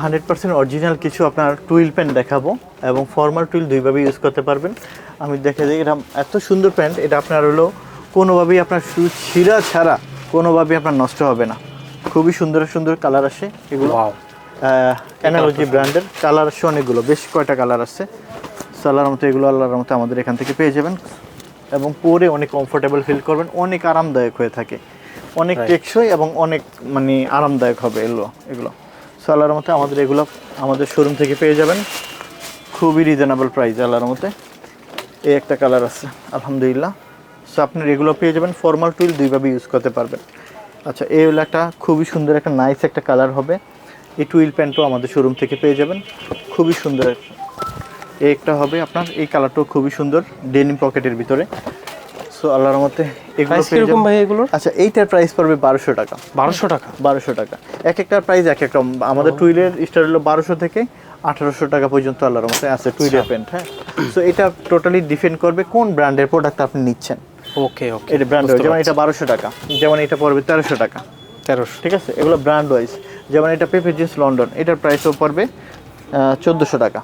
Hundred percent original কিছু আপনার twill pant দেখাবো এবং ফর্মাল টুইল দুইভাবে ইউজ করতে পারবেন। আমি দেখে দিই এটা এত সুন্দর প্যান্ট এটা আপনার হলো কোনোভাবেই আপনার শু ছিঁড়া ছাড়া কোনোভাবেই আপনার নষ্ট হবে না। খুবই সুন্দর সুন্দর কালার আসে এগুলো। অ্যানালজি ব্র্যান্ডের কালার আসছে অনেকগুলো বেশ কয়টা কালার So, আল্লাহর মতো এগুলো আল্লাহর মতো আমাদের এখান থেকে পেয়ে যাবেন এবং পরে অনেক কমফোর্টেবল ফিল করবেন অনেক আরামদায়ক হয়ে থাকে। অনেক টেকসই এবং অনেক মানে আরামদায়ক হবে এগুলো এগুলো। আল্লাহর মতে আমাদের এগুলো আমাদের শোরুম থেকে পেয়ে যাবেন। খুবই রিজনেবল প্রাইস আল্লাহর মতে। এই একটা কালার আছে, আলহামদুলিল্লাহ। সো আপনি এগুলো পেয়ে যাবেন ফর্মাল টুইল দুইভাবে ইউজ করতে পারবেন। আচ্ছা এই হলো একটা খুবই সুন্দর একটা নাইস একটা কালার হবে। এই টুইল প্যান্টও আমাদের শোরুম থেকে পেয়ে যাবেন। খুবই সুন্দর একটা। এই একটা হবে আপনার, এই কালারটাও খুবই সুন্দর ডেনিম পকেটের ভিতরে। সো আল্লাহর মতে এগুলো প্রাইস পেয়ে কীরকম ভাই এগুলোর? আচ্ছা এইটার প্রাইস পড়বে বারোশো টাকা। বারোশো টাকা? বারোশো টাকা। এক একটার প্রাইস এক একটা আমাদের টুইলের স্টার হলো বারোশো থেকে আঠারোশো টাকা পর্যন্ত আল্লাহর মতে আছে টুইলের প্যান্ট হ্যাঁ? সো এটা টোটালি ডিপেন্ড করবে কোন ব্র্যান্ডের প্রোডাক্ট আপনি নিচ্ছেন। ওকে ওকে এটা ব্র্যান্ড যেমন এটা বারোশো টাকা যেমন এটা পড়বে তেরোশো টাকা। তেরোশো। ঠিক আছে? এগুলো ব্র্যান্ড ওয়াইজ যেমন এটা পেপে জিন্স লন্ডন এটার প্রাইসও পড়বে চোদ্দোশো টাকা।